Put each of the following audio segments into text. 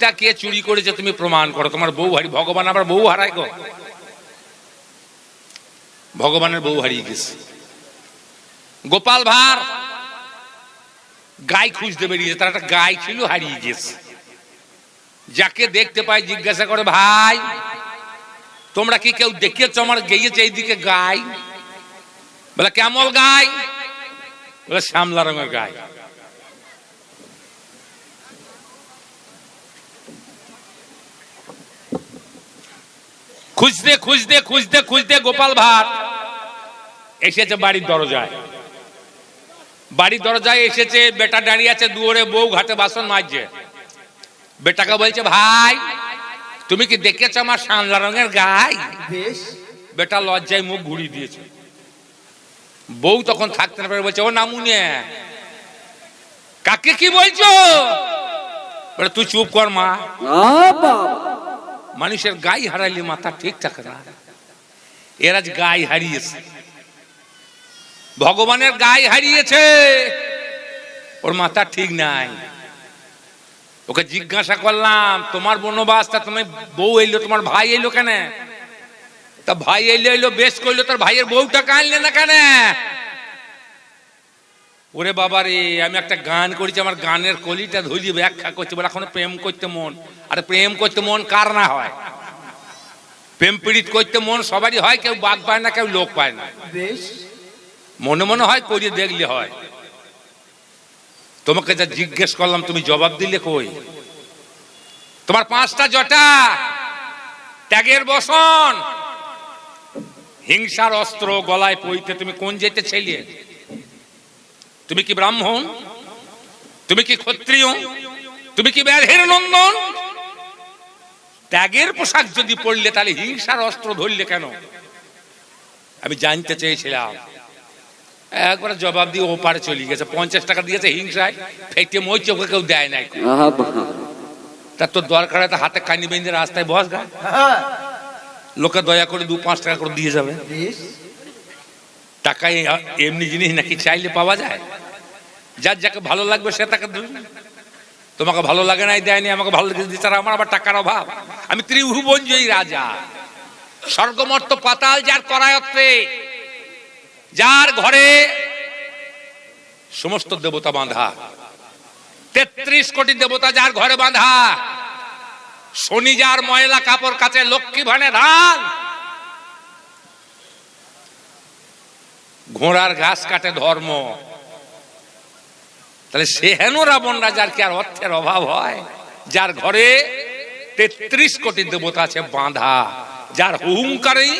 তা কে চুরি করেছে তুমি প্রমাণ করো? তোমার বউ হারি ভগবান বউ হারায় গো ভগবানের বউ হারিয়ে গেছে। গোপাল ভাঁড় গাই খুঁজতে বেরিয়েছে, তার একটা গাই ছিল, হারিয়ে গেছে। যাকে দেখতে পাই জিজ্ঞাসা করে, ভাই, তোমরা কি কেউ দেখিয়েছো আমার গেয়েছে এইদিকে গাই? বলে, কেমন গাই? বলে, শ্যামলা রঙের গাই। খুঁজতে খুঁজতে খুঁজতে খুঁজতে গোপাল ভাট এসেছে বাড়ির দরজায়। বাড়ির দরজায় এসেছে বেটা দাঁড়িয়ে আছে দুয়ারে বউ ঘাটে বাসন মাজছে। বেটাকে বলছে ভাই তুমি কি দেখেছ আমার সানলা রঙের গাই? বেটা লজ্জায় মুখ ঘুরিয়ে দিয়েছে। বউ তখন থাকতে না পারে বলছে ও নামুনে কাকে কি বলছো? বলে তুই চুপ কর মা। মানুষের গাই হারাইলে মাথা ঠিক থাকে না। এর গাই হারিয়েছে। ভগবানের গাই হারিয়েছে। ওর মাথা ঠিক নাই। ওকে জিজ্ঞাসা করলাম, তোমার বনবাসটা তুমি বউ এলো, তোমার ভাই এলো কেন? তা ভাই এলো এলো, বেশ করল, তোর ভাইয়ের বউটা কানলে না কেন? ওরে বাবা রে আমি একটা গান করেছি আমার গানের কলিটা ধরিয়ে ব্যাখ্যা করছি বলে এখন প্রেম করতে মন। আরে প্রেম করতে মন কার না হয়? প্রেম পীড়িত করতে মন সবারই হয় কেউ বাঘ পায় না কেউ লোক পায় না। বেশ। মনে মনে হয় করিয়ে দেখলে হয়। তোমাকে যা জিজ্ঞেস করলাম তুমি জবাব দিলে কই? তোমার পাঁচটা জটা ত্যাগের বসন হিংসার অস্ত্র গলায় পইতে তুমি কোন যেতে ছেলে? তুমি কি ব্রাহ্মণ? তুমি কি ক্ষত্রিয়? তুমি কি ব্যাধের নন্দন? ত্যাগের পোশাক যদি পড়লে তাহলে হিংসার অস্ত্র ধরলে কেন? আমি জানতে চেয়েছিলাম। একবার জবাব দিয়ে ওপারে চলে গেছে। পঞ্চাশ টাকা দিয়েছে হিংসায়। ফেটে মই চোখে কেউ দেয় নাই। তার তোর দরকার হয় তো হাতে কানি বেঁধে রাস্তায় বস গা। হ্যাঁ। লোকে দয়া করে দু পাঁচ টাকা করে দিয়ে যাবে। টাকা এমনি জিনিস নাকি চাইলে পাওয়া যায়। যার যাকে ভালো লাগবে সে তাকে তোমাকে ভালো লাগে নাই, দেয়নি, আমাকে ভালো লেগে দিচ্ছে আমার আবার টাকার অভাব। আমি ত্রিভুবনজয়ী রাজা। স্বর্গমর্ত পাতাল যার করায়ত্রে যার ঘরে সমস্ত দেবতা বাঁধা। তেত্রিশ কোটি দেবতা যার ঘরে বাঁধা। শনি যার ময়লা কাপড় কাছে লক্ষ্মী ভানে ধান ঘোড়ার ঘাস কাটে ধর্ম। তাহলে সে হেন রাবণ রাজার কি আর অর্থের অভাব হয়? যার ঘরে তেত্রিশ কোটি দেবতা আছে বাঁধা, যার হুঙ্কারী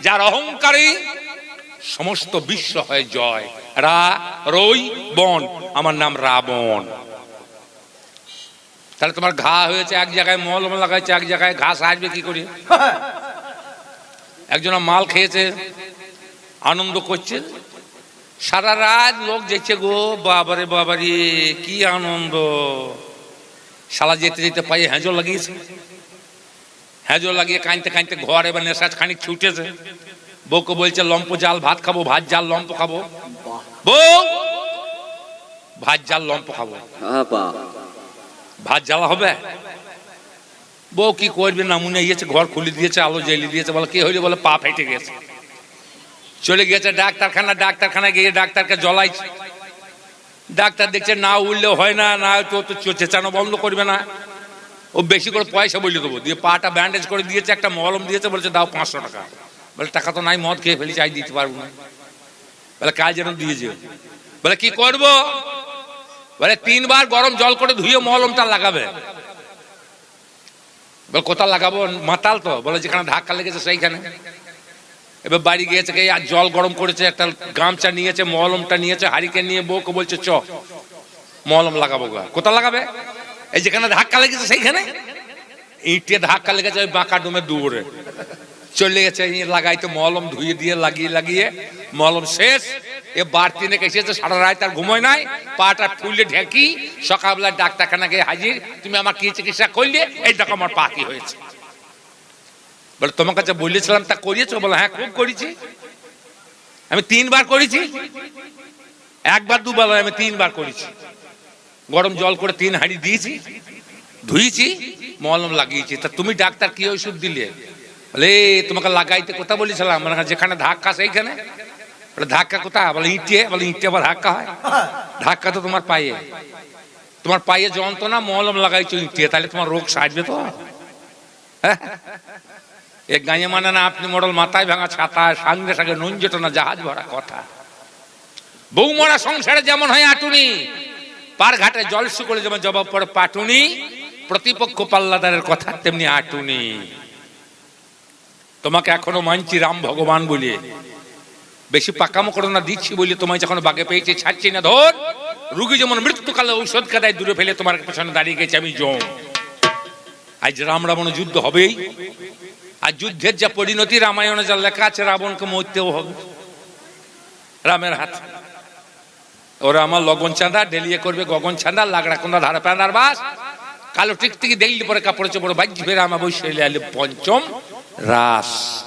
যার অহংকারী সমস্ত বিশ্ব হয় জয়। রা, রই, বন, আমার নাম রাবণ। তাহলে তোমার ঘা হয়েছে এক জায়গায়, মলম লাগাইছে এক জায়গায়, ঘাস আসবে কি করে? একজন মাল খেয়েছে আনন্দ করছে সারা রাত লোক যেছে গো বাবারে বাবারে কি আনন্দ। শালা যেতে যেতে পায়ে হেঁজো লাগিয়েছে। হেঁজো লাগিয়ে কাঁদতে কাঁদতে ঘর এবার নেশা খানিক ছুটেছে। বউকে বলছে লম্প জাল ভাত খাব ভাত জাল লম্প খাব। বউ ভাত জাল লম্প খাব। ভাত জ্বালা হবে? বউ কি করবে? না মনে গিয়েছে ঘর খুলে দিয়েছে আলো জ্বালি দিয়েছে বলে কি হইলে বলে? পা ফেটে গেছে। চলে গেছে ডাক্তারখানা ডাক্তারখানা গিয়ে ডাক্তারকে জ্বলাইছে। ডাক্তার দেখছে না উঠলে হয় না না তো তো চেঁচানো বন্ধ করবে না। ও বেশি করে পয়সা বলে দেবো। দিয়ে পাটা ব্যান্ডেজ করে দিয়েছে, একটা মলম দিয়েছে, বলছে দাও পাঁচশো টাকা। বলে, টাকা তো নাই, মদ খেয়ে ফেলি চাই দিতে পারব না। বলে কাজ যেন দিয়েছে বলে, কি করব? বলে, তিনবার গরম জল করে ধুয়ে মলমটা লাগাবে। বলে, কোথায় লাগাবো? মাতাল তো। বলে, যেখানে ধাক্কা লেগেছে সেইখানে। এবার বাড়ি গিয়েছে কে? আর জল গরম করেছে, একটা গামছা নিয়েছে, মলমটা নিয়েছে হারিকে নিয়ে বউকে বলছে, চ, মলম লাগাবো গা। কোথা লাগাবে? এই যেখানে ধাক্কা লেগেছে সেইখানে? ইটে ধাক্কা লেগেছে ওই বাঁকা ডুমে দূরে চলে গেছে, এই লাগাইতে মলম ধুয়ে দিয়ে লাগিয়ে লাগিয়ে, মলম শেষ। এ বাড়তি নাকি এসেছে, সারা রাত আর ঘুমোয় নাই। পাটা ফুলে ঢেকি সকালবেলা ডাক্তারখানা গিয়ে হাজির। তুমি আমার কি চিকিৎসা করলে? এই দেখো আমার পা কি হয়েছে। বলে, তোমার কাছে বলেছিলাম, তা করিয়েছো? বলে হ্যাঁ খুব করেছি। আমি তিনবার করেছি। একবার, দুবার আমি তিনবার করেছি। গরম জল করে তিন হাঁড়ি দিয়েছি, ধুইছি, মলম লাগিয়েছি। তা তুমি ডাক্তার কি ওষুধ দিলে? বলে তোমাকে লাগাইতে কথা বলেছিলাম। মানে যেখানে ধাক্কা, সেইখানে। বলে, ধাক্কা কোথা বলে, ইটে বলে, ইটে আবার ধাক্কা হয়। ধাক্কা তো তোমার পায়ে। তোমার পায়ে যন্ত্রণা, মলম লাগাইছো, ইটে। তাহলে তোমার রোগ সারবে তো? হ্যাঁ? এ গাঁয়ে মানে না, আপনি মডল মাথায় ভাঙা ছাতা, সঙ্গে সঙ্গে নুন না জাহাজ ভরা কথা। বৌমরা সংসারে যেমন হয় আটুনি, পার ঘাটে জল শুকলে যেমন জবাব পড়ে পাটুনি, প্রতিপক্ষ পাল্লাদারের কথা তেমনি আটুনি। তোমাকে এখনও মানছি রাম ভগবান বলে বেশি পাকামো করো না, দিচ্ছি বলে তোমায় যখন বাগে পেয়েছি, ছাড়ছি না ধর। রুগী যেমন মৃত্যুকালে ঔষধ কাদায় দূরে ফেলে তোমার পেছনে দাঁড়িয়ে গেছে আমি জম। আজ রাম রাবণ যুদ্ধ হবেই। আর যুদ্ধের যা পরিণতি রামায়ণে যা লেখা আছে, রাবণকে মরতেও হবে। রামের হাত। ওরা আমার লগন চাঁদা ডেলিয়ে করবে গগন চাঁদা লাগড়া কোন্দা, ধারা প্যান্দার বাস। কালো টিকটিকি দেখলি পরে কাপড় চোপড় বাজ্য ফেরে আমার বসে এলে পঞ্চম রাস।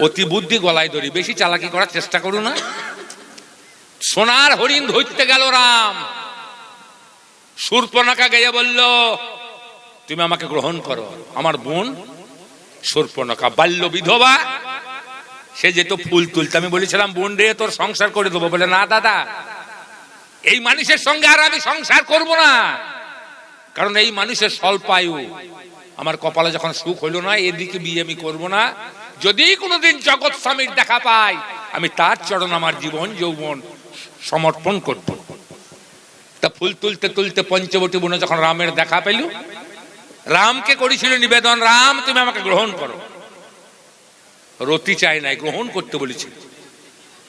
অতি বুদ্ধি গলায় দড়ি, বেশি চালাকি করার চেষ্টা করু না। সোনার হরিণ ধরতে গেল রাম। সুরপনাকা গেয়ে বলল, তুমি আমাকে গ্রহণ করো। আমার বোন সুরপনকা বাল্য বিধবা। সে যেত ফুল তুলতে, আমি বলেছিলাম, বোন রে, তোর সংসার করে দেবো। বলে, না, দাদা, এই মানুষের সঙ্গে আর আমি সংসার করব না। কারণ এই মানুষের স্বল্পায়ু। আমার কপালে যখন সুখ হইল না, এদিকে বিয়ে আমি করব না। যদি কোনোদিন জগৎ স্বামীর দেখা পাই, আমি তার চরণ আমার জীবন, যৌবন সমর্পণ করব। তা ফুল তুলতে তুলতে পঞ্চবটী বনে যখন রামের দেখা পেল রামকে করেছিল নিবেদন, রাম, তুমি আমাকে গ্রহণ করো। রতি চাই নাই, গ্রহণ করতে বলেছিল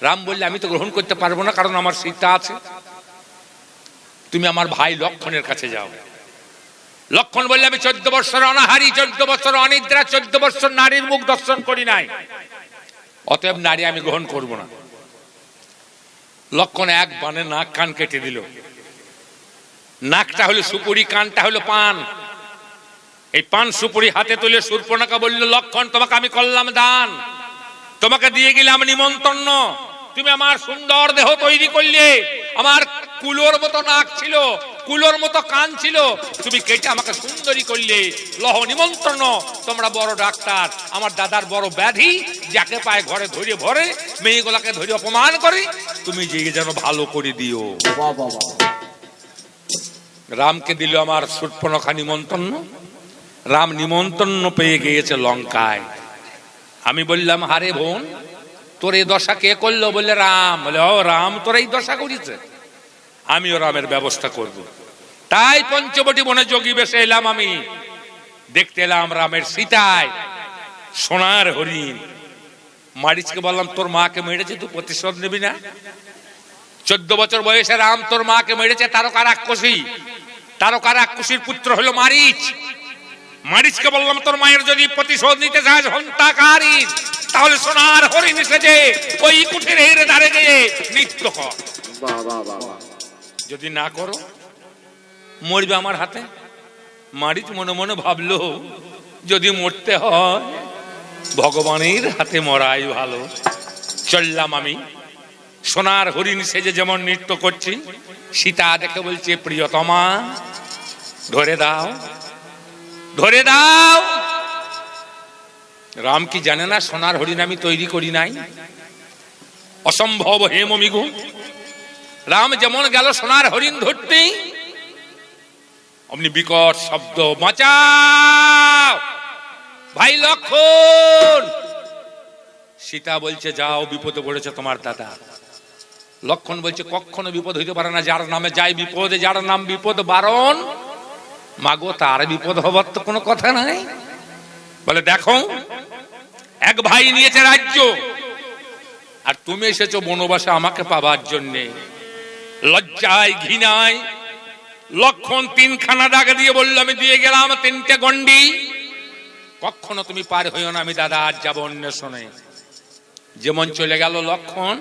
রাম বললে, আমি তো গ্রহণ করতে পারব না, কারণ আমার সীতা আছে। তুমি আমার ভাই লক্ষণের কাছে যাও। লক্ষণ বললে, আমি চোদ্দ বছর অনাহারি, চোদ্দ বছর অনিদ্রা, চোদ্দ বছর নারীর মুখ দর্শন করি নাই। অতএব নারী আমি গ্রহণ করব না। লক্ষণ এক বানে নাক কান কেটে দিল। নাকটা হলো সুপুরি, কানটা হলো পান। এই পান সুপুরি হাতে তুলে সুরপনাকা বলল লক্ষণ তোমাকে আমি করলাম দান। তোমাকে দিয়ে গেলাম নিমন্ত্রণ। তুমি আমার সুন্দর দেহ তৈরি করলে। আমার কুলোর মতো নাক ছিল কুলোর মতো কান ছিল। তুমি কেটে আমাকে সুন্দরী করলে। লহ নিমন্ত্রণ। তোমরা বড় ডাক্তার। আমার দাদার বড় ব্যাধি যাকে পায় ঘরে ধরে ভরে মেয়েগুলাকে ধরে অপমান করে। তুমি যে যেন ভালো করে দিও। রামকে দিল আমার সুর্পনখা নিমন্ত্রণ। রাম নিমন্ত্রণ পেয়ে গিয়েছে লঙ্কায়। আমি বললাম, হারে বোন, তোর এই দশা কে করল? বললে, রাম। বলে, ও রাম, তোর এই দশা করিছে। আমিও রামের ব্যবস্থা করব। তাই পঞ্চবটি বনে যোগী বেশে এলাম আমি। দেখতে এলাম রামের সীতায় সোনার হরিণ। মারিচকে বললাম, তোর মাকে মেরেছে, তুই প্রতিশোধ নিবি না? চোদ্দ বছর বয়সে রাম তোর মাকে মেরেছে, তারকা রাক্ষসী। তারকা রাক্ষসীর পুত্র হলো মারিচ। মারিচকে বললাম তোর মায়ের যদি প্রতিশোধ নিতে চাস হন্তাকারী তাহলে সোনার হরিণ এসেছে ওই কুঠির হেরে দাঁড়ে গিয়ে নৃত্য কর। যদি না করো মরবে আমার হাতে। মারিচ মনে মনে ভাবলো যদি মরতে হয় ভগবানের হাতে মরাই ভালো। চললাম আমি। সোনার হরিণ সেজে যেমন নৃত্য করছি সীতা দেখে বলছে প্রিয়তমা ধরে দাও। ধরে দাও। রাম কি জানে না সোনার হরিণ আমি তৈরি করি নাই? অসম্ভব হেম মিগু রাম যেমন গেল সোনার হরিণ ধরতে, অমনি বিকট শব্দ, বাঁচাও। ভাই লক্ষণ, সীতা বলছে, যাও, বিপদে পড়েছে তোমার দাদা। লক্ষণ বলছে কখনো বিপদ হইতে পারে না, যার নামে যায় বিপদে, যার নাম বিপদ বারণ মাগো, তার বিপদ হবার তো কোনো কথা নাই। বলে, দেখো, এক ভাই নিয়েছে রাজ্য, আর তুমি এসেছ বনবাসে আমাকে পাবার জন্যে। লজ্জায়, ঘৃণায়, লক্ষণ তিনখানা দাগ দিয়ে বলল, আমি দিয়ে গেলাম তিনটে গন্ডি কখনো তুমি পার হইও না, আমি দাদা, আজ যাব অন্বেষণে। যেমন চলে গেল লক্ষণ,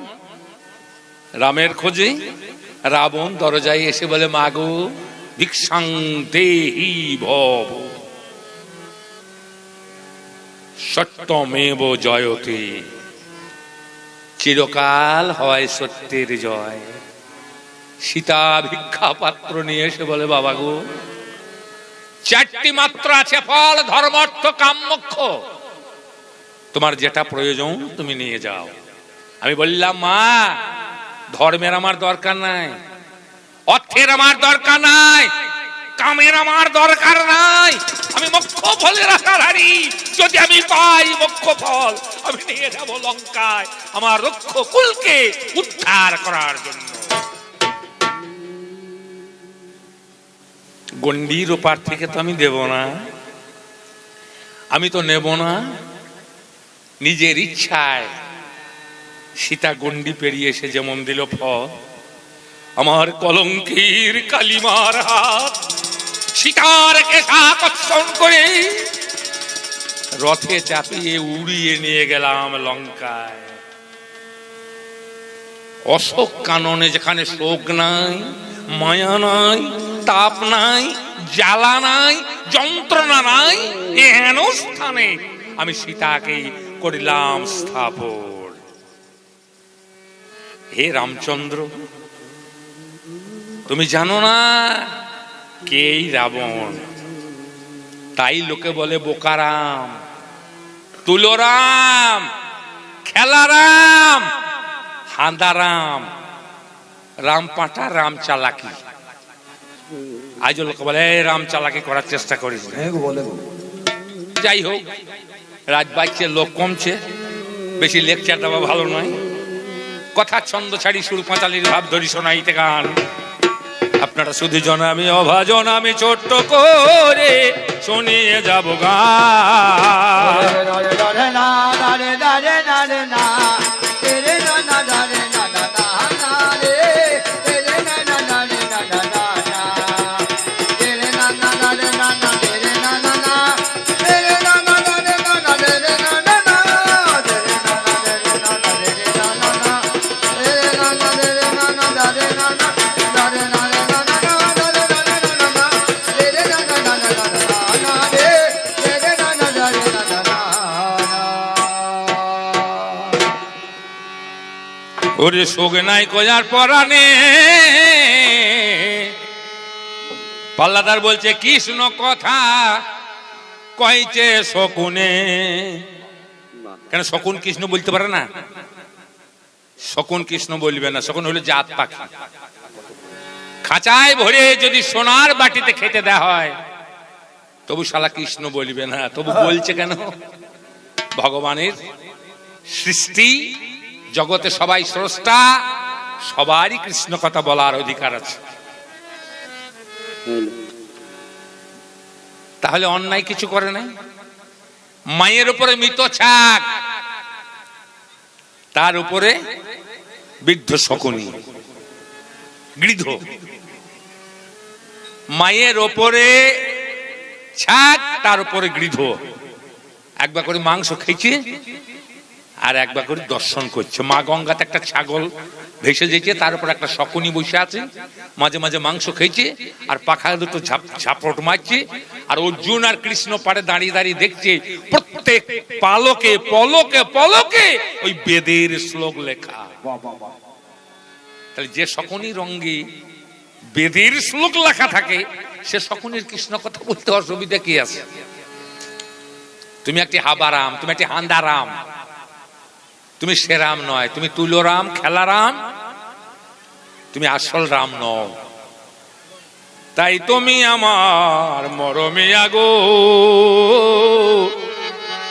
রামের খোঁজে, রাবণ দরজায় এসে বলে, মাগো ভিক্ষাং দেহি ভব। সত্যমেব জয়তে। চিরকাল হয় সত্যের জয়। সীতা ভিক্ষা পাত্র নিয়ে এসে বলে, বাবা গো, চারটি মাত্র আছে, ফল, ধর্ম, অর্থ, কাম, মোক্ষ। তোমার যেটা প্রয়োজন, তুমি নিয়ে যাও। আমি বললাম, মা, ধর্মের আমার দরকার নাই। অর্থের আমার দরকার নাই। কামের আমার দরকার নাই। আমি মোক্ষ ফলের হারি যদি আমি পাই মোক্ষ ফল, আমি নিয়ে যাব লঙ্কায় আমার রক্ষ কুলকে উদ্ধার করার জন্য। গন্ডির ওপার থেকে তো আমি দেব না। আমি তো নেব না। নিজের ইচ্ছায় সীতা গন্ডি পেরিয়ে এসে যেমন দিল ফল আমার কলঙ্কির কালিমার হাত সীতার কেশা কর্ষণ করে রথে চাপিয়ে উড়িয়ে নিয়ে গেলাম লঙ্কায়। অশোক কাননে যেখানে শোক নাই, মায়া নাই, তাপ নাই, জ্বালা নাই, যন্ত্রণা নাই, এহেন স্থানে আমি সীতাকে করিলাম স্থাপন। হে রামচন্দ্র তুমি জানো না? কে এই রাবণ? তাই লোকে বলে বোকারাম। তুলোরাম খেলারাম হাঁদারাম রাম পাটা রাম চালাকি আজ লোক বলে "এই রাম চালাকি করার চেষ্টা করিস না।" হ্যাঁ গো বলে গো। যাই হোক রাজবাক্যের লোক কমছে। বেশি লেকচার দেওয়া ভালো নয়। কথা ছন্দ ছাড়ি সুর পাঁচালির ভাব ধরি শোনাইতে গান। আপনারা শুধু জন আমি অভাজন আমি ছোট্ট করে শুনিয়ে যাব গান ওরে শোক নাই কজার পরানে পাল্লাদার বলছে, কৃষ্ণ কথা কইছে শকুনে। কেন শকুন কৃষ্ণ বলতে পারে না? শকুন কৃষ্ণ বলবে না, শকুন হলো জাত পাখি। খাঁচায় ভরে যদি সোনার বাটিতে খেতে দেওয়া হয়, তবু শালা কৃষ্ণ বলবে না, তবু বলছে কেন? ভগবানের সৃষ্টি জগতে সবাই স্রষ্টা, সবারই কৃষ্ণ কথা বলার অধিকার আছে। তাহলে অন্যায় কিছু করে নাই? মায়ের উপরে মৃত ছাক তার উপরে বৃদ্ধ শকুনি গৃধ মায়ের ওপরে ছাক তার উপরে গৃধ একবার করে মাংস খেয়েছে আর একবার করে দর্শন করছে। মা গঙ্গাতে একটা ছাগল ভেসে যেছে, তার উপর একটা শকুনি বসে আছে, মাঝে মাঝে মাংস খেয়েছে, আর পাখা দুটো ঝাপট মারছে, আর অর্জুন আর কৃষ্ণ পাড়ে দাঁড়িয়ে দাঁড়িয়ে দেখছে, প্রত্যেক পালকে, পলকে পলকে ওই বেদের শ্লোক লেখা। তাহলে যে শকুনি রঙ্গে বেদের শ্লোক লেখা থাকে, সে শকুনির কৃষ্ণ কথা বলতে অসুবিধা কি আছে? তুমি একটি হাবারাম, তুমি একটি হান্দারাম তুমি সেরাম নয়, তুমি তুলোরাম, খেলারাম, তুমি আসল রাম নও। তাই তুমি আমার মরমিয়া গো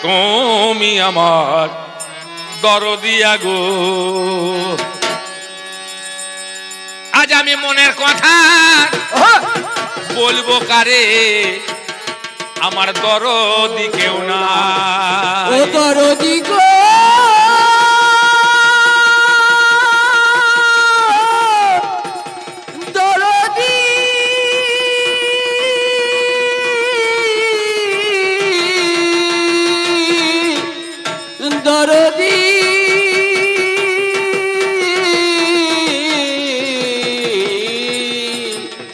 তুমি আমার দরদিয়া গো আজ আমি মনের কথা বলব কারে, আমার দরদি কেউ না দরদি গো দরদি।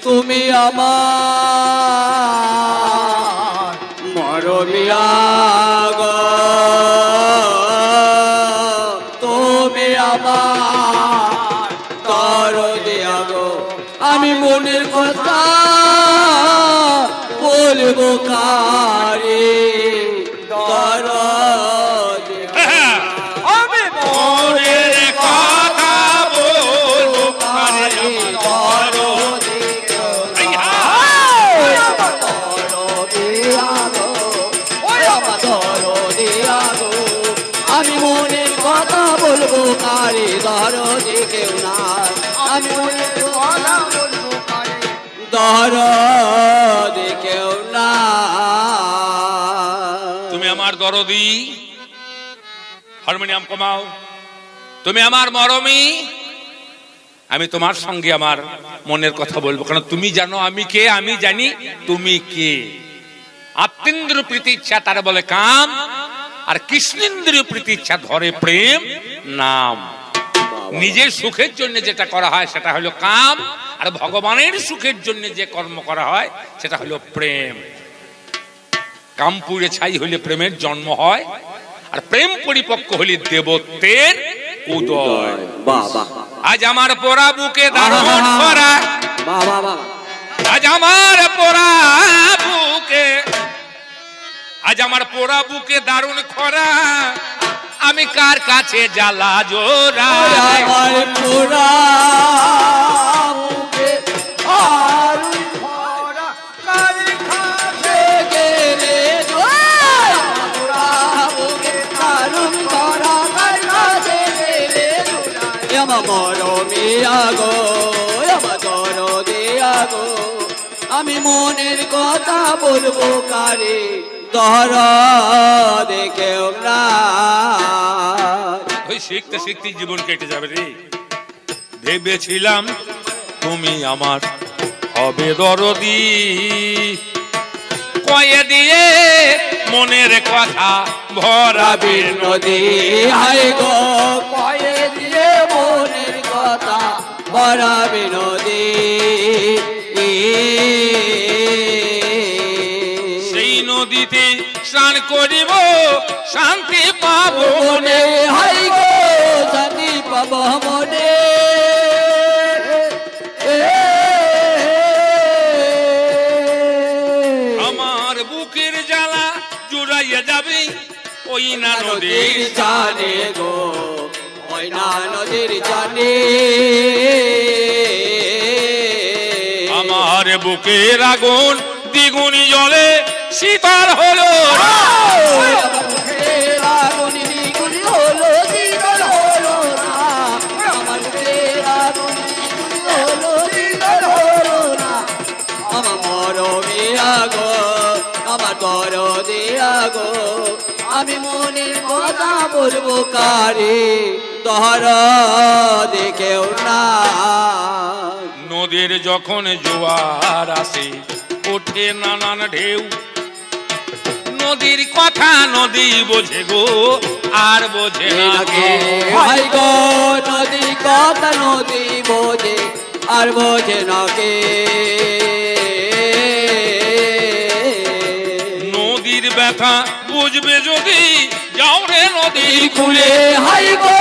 তুমি আমার মরমিয়া তুমি আমার দরদিয়া গো আমি মনের কথা বলব কারে? মনের কথা বলব, কারে দরদে কেউ নাই। আমি কেউ না তুমি আমার দরদি, হারমোনিয়াম কমাও। তুমি আমার মরমি, আমি তোমার সঙ্গে আমার মনের কথা বলব। কারণ তুমি জানো আমি কে? আমি জানি তুমি কে। আত্মেন্দ্র প্রীতি ইচ্ছা, তারা বলে, কাম আর কৃষ্ণেন্দ্রীয় প্রীতি ইচ্ছা ধরে প্রেম নাম। নিজের সুখের জন্য যেটা করা হয় সেটা হলো কাম আর ভগবানের সুখের জন্য যে কর্ম করা হয় সেটা হলো প্রেম। কামপুরে ছাই হইলে প্রেমের জন্ম হয় আর প্রেম পরিপক্ক হলে দেবত্বের উদয়। বাবা আজ আমার পোড়া বুকে দারুণ করা। আজ আমার পোড়া বুকে আজ আমার পোড়া বুকে দারুণ খরা। আমি কার কাছে জ্বালা জোড়া? আমি মনের কথা বলব কারে? দর দেখেও না ওই শিখতে শিখতে জীবন কেটে যাবে রে। ভেবেছিলাম তুমি আমার হবে দরদি। কয়ে দিয়ে মনের কথা ভরাবে রাবির নদী। হাই গো কয়ে দিয়ে মনের কথা বিনোদী সেই নদীতে স্নান করিব শান্তি পাবো মনে। হাই গো জাতি পাব মনে। আমার বুকের জ্বালা জুড়াইয়া যাবে ওই না নদীর জানে গো ওই না নদীর জানে। আমার বুকের আগুন আমি মনের কথা বলব কারে দহর দেখেও না। নদীর যখন জোয়ার আসে, ওঠে নানান ঢেউ। নদীর কথা নদী বোঝে গো আর বোঝে না ভাই গো নদী কত নদী বোঝে আর বোঝে না কে? নদীর ব্যথা বুঝবে যদি যাও রে নদীর নদীর কুলে হাই গো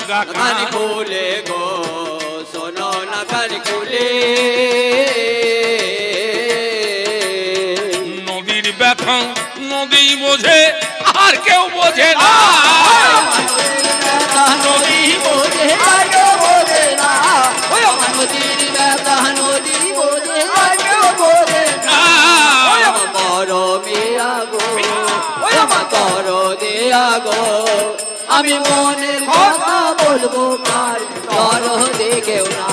শোনো কান কুলে গো শোনো না কান কুলে নদীর ব্যথা নদী বোঝে আর কেউ বোঝে না। নদী বোঝে আর কেউ বোঝে না। নদীর ব্যথা নদী বোঝে আর কেউ বোঝে না। ওই মিয়া গো দেয়া গো আমি মনের কথা বলব কার? দর দেখেও না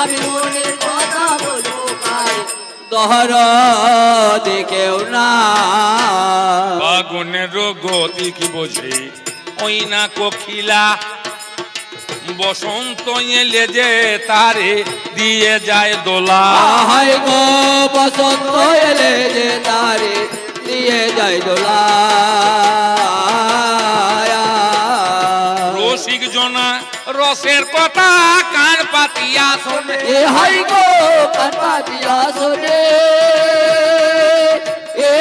আমি মনের কথা বলব কার? গতি কি বোঝে? ওই না কোকিলা। বসন্ত এলে যে তারে দিয়ে যায় দোলা। হাই গো বসন্ত এলে যে তারে দিয়ে যায় দোলা। রসের কথা কান পাতিয়া শোনে? এ হাই গো কান্না দিয়া শোনে? এ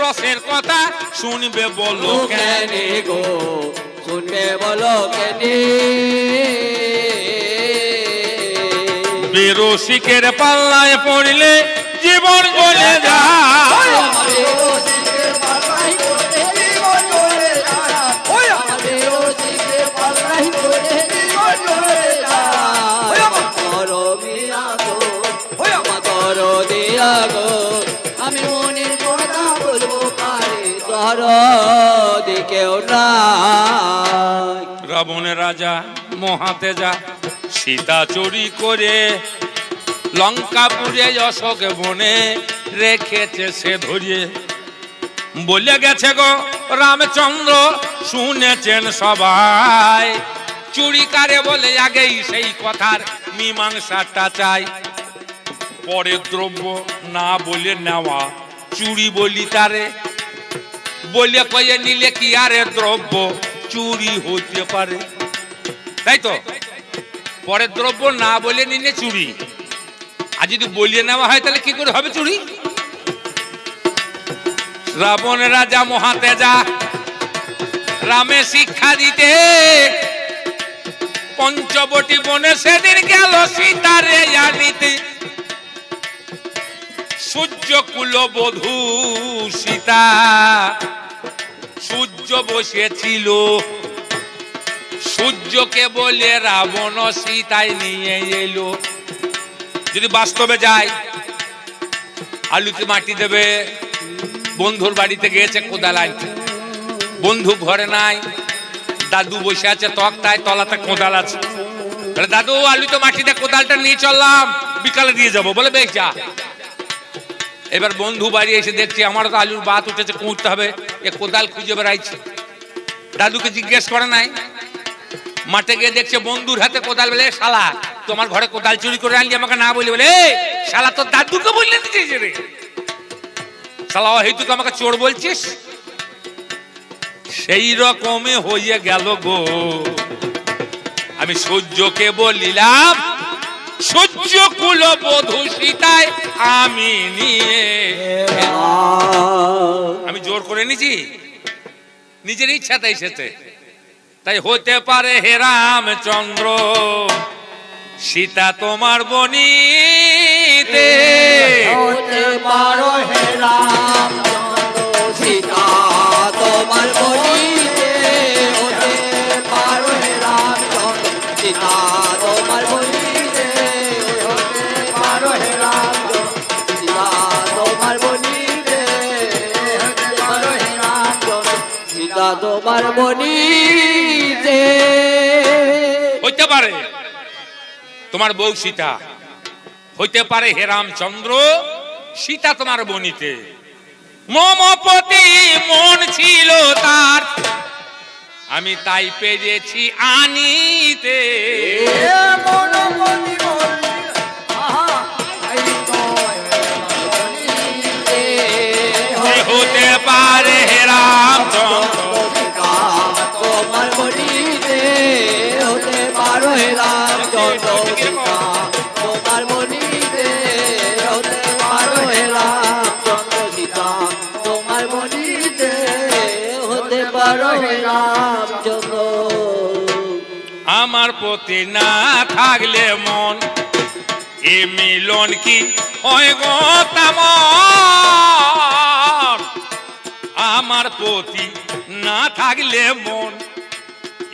রসের কথা শুনবে বলো কেন? কেনে গো শুনবে বলো কেনে? বেরসিকের পাল্লায় পড়লে জীবন চলে যায়। রাবণের রাজা মহাতে যা সীতা চুরি করে লঙ্কাপুরে অশোক বনে রেখেছে সে ধরিয়ে। বলে গেছে গো, রামচন্দ্র, শুনেছেন সবাই। চুরি কারে বলে আগেই সেই কথার মীমাংসাটা চাই। পরের দ্রব্য না বলে নেওয়া, চুরি বলি তারে বলে কয়ে নিলে কি আরে দ্রব্য? চুরি হতে পারে। তাই তো? পরের দ্রব্য না বলে নিলে চুরি। আর যদি বলিয়ে নেওয়া হয় তাহলে কি করে হবে চুরি? রাবণ রাজা মহাতেজা, রামে শিক্ষা দিতে। পঞ্চবটি বনে সেদিন গেল সীতারে আনিতে। সূর্য কুল বধূ সীতা সূর্য বসেছিল। সূর্যকে বলে রাবণ সীতায় নিয়ে এলো। যদি বাস্তবে যায় আলুতে মাটি দেবে, বন্ধুর বাড়িতে গিয়েছে কোদাল আনতে বন্ধু ঘরে নাই, দাদু বসে আছে তক্তায় তলাতে কোদাল আছে। দাদু, আলুতে মাটিতে কোদালটা নিয়ে চললাম, বিকালে দিয়ে যাব। বলে, বেশ, যা। এবার বন্ধু বাড়ি এসে দেখছি আমারও তো আলুর বাত উঠেছে, কুঁড়তে হবে। এ কোদাল খুঁজে বেড়াইছে। দাদুকে জিজ্ঞেস করে নাই। মাঠে গিয়ে দেখছে বন্ধুর হাতে কোদাল বলে শালা, তোমার ঘরে কোদাল চুরি করে আনলি আমাকে না বলি বলে শালা, তোর দাদুকে বললে দিয়েছে রে। শালা হেতুকে আমাকে চোর বলছিস? সেই রকমই হয়ে গেল গো। আমি সূর্যকে বলিলাম সূর্য কুল বধূ সীতায় আমি নিয়ে আমি জোর করে নিছি নিজের ইচ্ছাতে এসেছে। তাই হতে পারে হে রামচন্দ্র, সীতা তোমার বনিতে। হতে পারো হে রাম। সীতা তোমার হইতে পারে। তোমার বউ সীতা। হইতে পারে হে রামচন্দ্র সীতা তোমার বনিতে মমপতি মন ছিল তার। আমি তাই পেরেছি আনিতে। এ আমার প্রতি না থাকলে মন, এ মিলন কি? আমার প্রতি না থাকলে মন,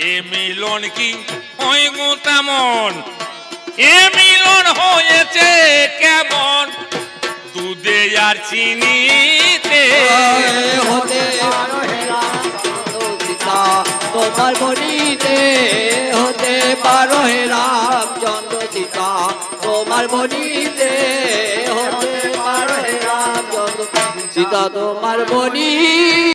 এ মিলন কি হয় গো তেমন এ মিলন হয়েছে কেমন দুধে আর চিনিতে হতে তোমার বনিতে হতে পারো হে রামচন্দ্র সীতা। তোমার বনিতে হতে পারো হে রামচন্দ্র সীতা। তোমার বলি